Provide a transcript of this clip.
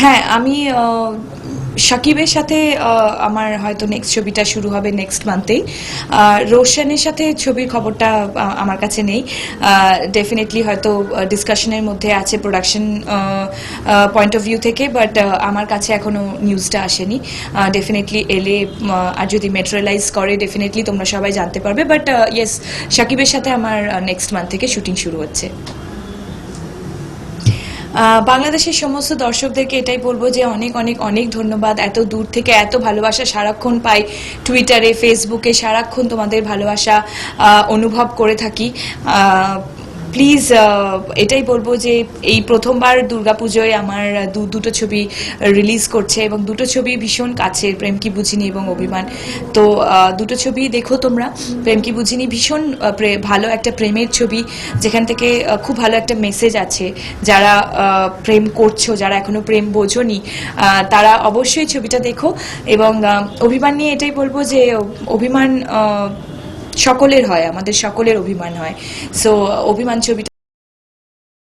হ্যাঁ আমি সাকিবের সাথে আমার হয়তো নেক্সট ছবিটা শুরু হবে নেক্সট মান্থেই রোশনের সাথে ছবির খবরটা আমার কাছে নেই। ডেফিনেটলি হয়তো ডিসকাশনের মধ্যে আছে প্রোডাকশন পয়েন্ট অফ ভিউ থেকে বাট আমার কাছে এখনও নিউজটা আসেনি। ডেফিনেটলি এলে আর যদি মেটেরিয়ালাইজ করে ডেফিনেটলি তোমরা সবাই জানতে পারবে। বাট ইয়েস সাকিবের সাথে আমার নেক্সট মান্থ থেকে শুটিং শুরু হচ্ছে। বাংলাদেশের সমস্ত দর্শকদেরকে এটাই বলব যে অনেক অনেক অনেক ধন্যবাদ। এত দূর থেকে এত ভালোবাসা সারাক্ষণ পাই টুইটারে ফেসবুকে সারাক্ষণ তোমাদের ভালোবাসা অনুভব করে থাকি। প্লিজ এটাই বলব যে এই প্রথমবার দুর্গাপুজোয় আমার দু দুটো ছবি রিলিজ করছে এবং দুটো ছবি ভীষণ কাছের, প্রেম কি বুঝিনি এবং অভিমান। তো দুটো ছবি দেখো তোমরা। প্রেম কি বুঝিনি ভীষণ ভালো একটা প্রেমের ছবি, যেখান থেকে খুব ভালো একটা মেসেজ আছে। যারা প্রেম করছ, যারা এখনও প্রেম বোঝোনি তারা অবশ্যই ছবিটা দেখো এবং অভিমান নিয়ে এটাই বলব যে অভিমান সকলের হয় আমাদের সকলের অভিমান হয়। সো অভিমান ছবিটা